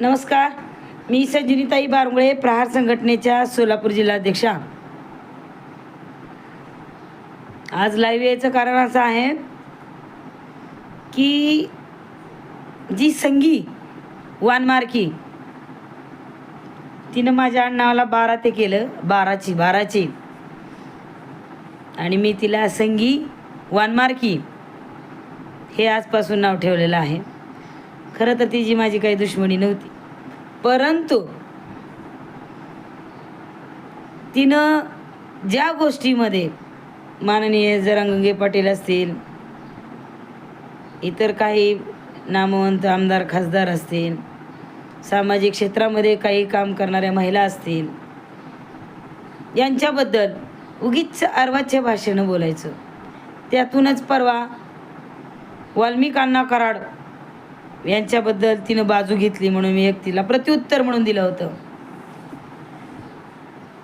नमस्कार. मी संजनीताई बारमुळे प्रहार संघटनेच्या सोलापूर जिल्हाध्यक्षा. आज लाईव्ह यायचं कारण असं आहे की जी संगी वानमार्की तिनं माझ्या आडनावाला बारा ते केलं बाराची बाराची. आणि मी तिला संगी वानमार्की हे आजपासून नाव ठेवलेलं आहे. खरं तर तिची माझी काही दुश्मनी नव्हती. परंतु तिनं ज्या गोष्टीमध्ये माननीय जरांगे पाटील असतील इतर काही नामवंत आमदार खासदार असतील सामाजिक क्षेत्रामध्ये काही काम करणाऱ्या महिला असतील यांच्याबद्दल उगीच अर्वाच्य भाषेनं बोलायचं. त्यातूनच परवा वाल्मिकांना कराड यांच्याबद्दल तिनं बाजू घेतली म्हणून मी एक तिला प्रत्युत्तर म्हणून दिलं होतं.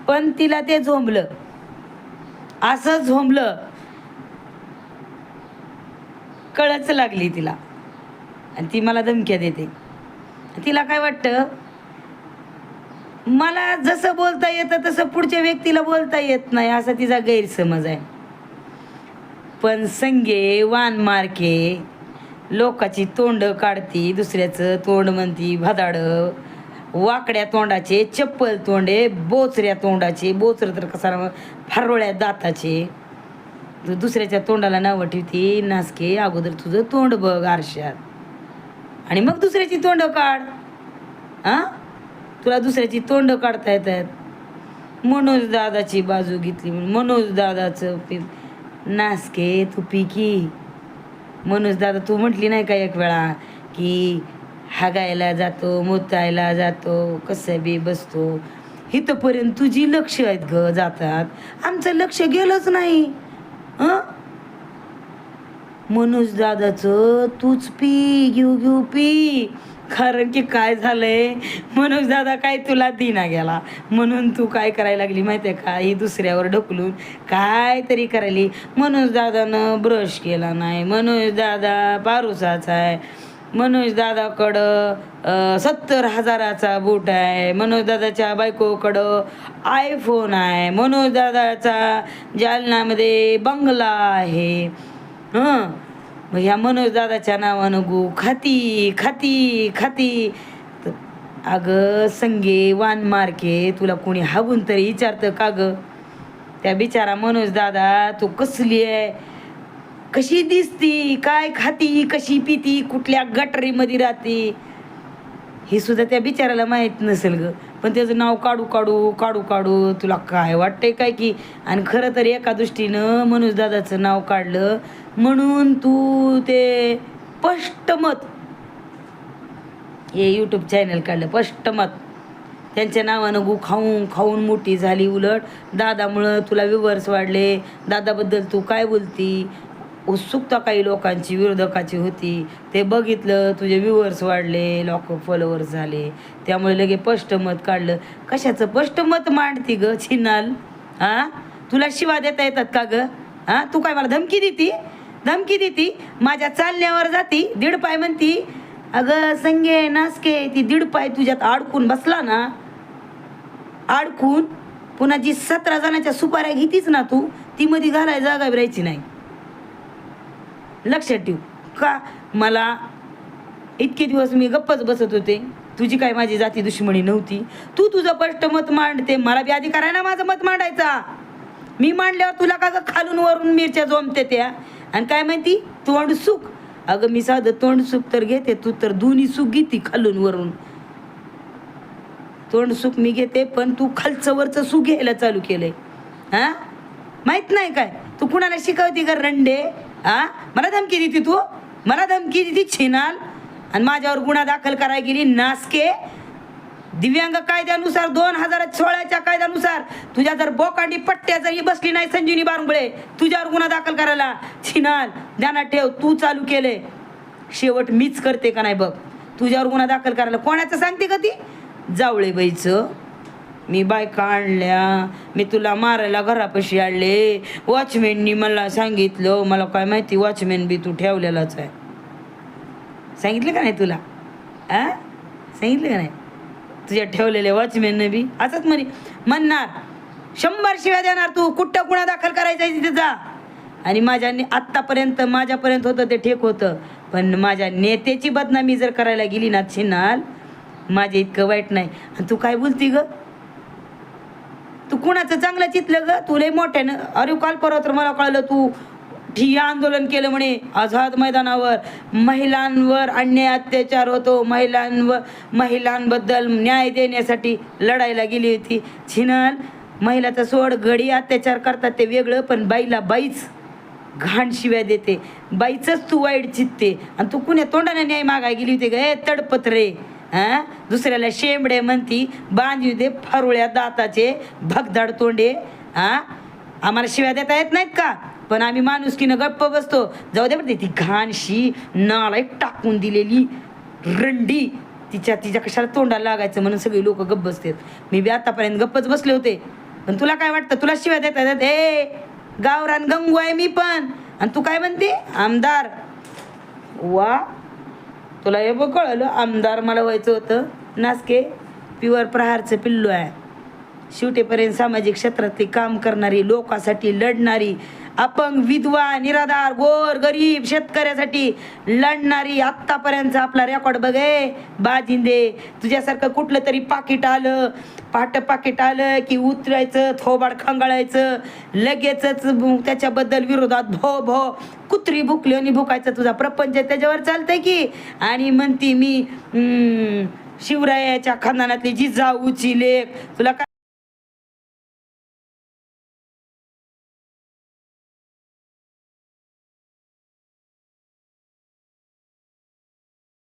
पण तिला ते झोंबलं. असं झोंबलं. कळच लागली तिला. आणि ती मला धमक्या देते. तिला काय वाटतं? मला जसं बोलता येतं तसं पुढच्या व्यक्तीला बोलता येत नाही असा तिचा गैरसमज आहे. पण संगे वान मार्के लोकाची तोंड काढती दुसऱ्याचं तोंड म्हणती भदाडं. वाकड्या तोंडाचे चप्पल तोंडे बोचऱ्या तोंडाचे बोचरं तर कसा फारोळ्या दाताचे. दुसऱ्याच्या तोंडाला नावं ठेवती नासके अगोदर तुझं तोंड बघ आरशात. आणि मग दुसऱ्याची तोंड काढ. हां तुला दुसऱ्याची तोंड काढता येतात. मनोज दादाची बाजू घेतली म्हणून मनोज दादाचं नासके तू पिकी. मनोज दादा तू म्हटली नाही का एक वेळा की हागायला जातो मोतायला जातो कसं बी बसतो? इथंपर्यंत तुझी लक्ष आहेत ग जातात. आमचं लक्ष गेलंच नाही. हं? मनोज दादाचं तूच पी घेऊ घेऊ पी. कारण की काय झालंय? मनोज दादा काय तुला दिना गेला. म्हणून तू काय करायला लागली माहिती आहे का? ही दुसऱ्यावर ढकलून काय तरी करायली. मनोज दादानं ब्रश केला नाही. मनोज दादा पारुसाचा आहे. मनोज दादाकडं सत्तर हजाराचा बूट आहे. मनोज दादाच्या बायकोकडं आयफोन आहे. मनोज दादाचा जालनामध्ये बंगला आहे. हं? मग ह्या मनोज दादाच्या नावानं गो खाती खाती खाती. तर अगं संगे वान मार्के तुला कोणी हागून तरी विचारतं का ग? त्या बिचारा मनोज दादा तू कसली आहे? कशी दिसती काय खाती कशी पिती कुठल्या गटरीमध्ये राहते? हे सुद्धा त्या बिचाराला माहीत नसेल ग. पण त्याचं नाव काढू काढू काढू काढू तुला काय वाटतंय काय की? आणि खरं तर एका दृष्टीनं मनोज दादाचं नाव काढलं म्हणून तू ते स्पष्ट मत हे यूट्यूब चॅनल काढलं स्पष्ट मत त्यांच्या नावानं गु खाऊन खाऊन मोठी झाली उलट. दादामुळं तुला व्यूवर्स वाढले. दादाबद्दल तू काय बोलती? उत्सुकता काही लोकांची विरोधकाची होती. ते बघितलं तुझे व्ह्युअर्स वाढले लोक फॉलोअर्स झाले. त्यामुळे लगे स्पष्ट मत काढलं. कशाचं स्पष्ट मत मांडती ग छिन्नाल हां तुला शिवा देता येतात का ग? हां तू काय मला धमकी देती? धमकी देती? माझ्या चालण्यावर जाती? दीड पाय म्हणती अगं संगे नासके ती दीड पाय तुझ्यात अडकून बसला ना. अडकून? पुन्हा जी सतरा जणांच्या सुपाऱ्या घेतीच ना तू ती मध्ये घालाय जागा राहायची नाही. लक्षात ठेव. का? मला इतके दिवस मी गप्पच बसत होते. तुझी काय माझी जाती दुश्मनी नव्हती. तू तुझं स्पष्ट मत मांडते. मला बी अधिकार आहे ना माझं मत मांडायचा. मी मांडल्यावर तुला का खालून वरून मिरच्या जोमते त्या? आणि काय माहिती? तोंड सुख. अगं मी साधं तोंड सुख तर घेते. तू तर दोन्ही सुख घेते खालून वरून. तोंड सुख मी घेते पण तू खालचं वरचं सुख घ्यायला चालू केलंय. हा? माहीत नाही काय? तू कुणाला शिकवती का रंडे? हा? मला धमकी देते तू? मला धमकी देते छिनाल? आणि माझ्यावर गुन्हा दाखल करायला गेली नासके? दिव्यांग कायद्यानुसार दोन हजार सोळाच्या कायद्यानुसार तुझ्या जर बोकांडी पट्ट्या जरी बसली नाही संजीवनी बारुंगळे तुझ्यावर गुन्हा दाखल करायला छिनाल ध्यानात ठेव तू चालू केले. शेवट मीच करते का नाही बघ? तुझ्यावर गुन्हा दाखल करायला कोणाचं सांगते का ती? जावळे बाईचं. मी बायका आणल्या मी तुला मारायला घरापाशी आणले. वॉचमॅननी मला सांगितलं मला काय माहिती वॉचमॅन बी तू ठेवलेलाच आहे. सांगितलं का नाही तुला? आ? सांगितलं का नाही? तुझ्या ठेवलेल्या वॉचमॅननं बी? असंच म्हणे. म्हणणार शंभर शिव्या देणार तू कुठं कुणा दाखल करायचा आहे तिथे जा. आणि माझ्या ने- आत्तापर्यंत माझ्यापर्यंत होतं ते ठेक होतं. पण माझ्या नेत्याची बदनामी जर करायला गेली ना छिन्नाल माझे इतकं वाईट नाही. आणि तू काय बोलती गं? तू कुणाचं चांगलं चितलं ग? तू लय मोठ्यानं. अरे काल परवा तर मला कळलं तू ठिय्या आंदोलन केलं म्हणे आझाद मैदानावर. महिलांवर अन्याय अत्याचार होतो. महिलांवर महिलांबद्दल न्याय देण्यासाठी लढायला गेली होती. छिनल महिलाचा सोड घडी अत्याचार करतात ते वेगळं पण बाईला बाईच घाण शिव्या देते. बाईचंच तू वाईट चित्ते. आणि तू कुण्या तोंडाने न्याय मागाय गेली होती ग? ए तडपत रे. हा? दुसऱ्याला शेंबडे म्हणती बांधली दे फरुळ्या दाताचे भगदाड तोंडे हा? आम्हाला शिव्या देता येत नाहीत का? पण आम्ही माणुसकीनं गप्प बसतो. जाऊ दे बरं ती घाणशी नालायक टाकून दिलेली रंडी तिच्या तिच्या कशाला तोंडाला लागायचं म्हणून सगळी लोक गप्प बसतात. मी बी आतापर्यंत गप्पच बसले होते. पण तुला काय वाटतं? तुला शिव्या देता येतात? ए गावरान गंगू आहे मी पण. आणि तू काय म्हणते? आमदार. वा. तुला हे बघ कळलं आमदार मला व्हायचं होतं. नासके प्युअर प्रहारचं पिल्लू आहे. शेवटेपर्यंत सामाजिक क्षेत्रातली काम करणारी लोकांसाठी लढणारी अपंग विधवा निराधार गोर गरीब शेतकऱ्यासाठी लढणारी आत्तापर्यंत आपला रेकॉर्ड बघे बाजिंदे. तुझ्यासारखं कुठलं तरी पाकिट आलं पाट पाकिट आलं की उतरायचं थोबाड खंगाळायचं लगेचच त्याच्याबद्दल विरोधात भो भो कुत्री भुकली आणि भुकायचं तुझा प्रपंच त्याच्यावर चालतंय की? आणि म्हणती मी शिवरायाच्या खानदानातली जिजाऊची लेख. तुला काय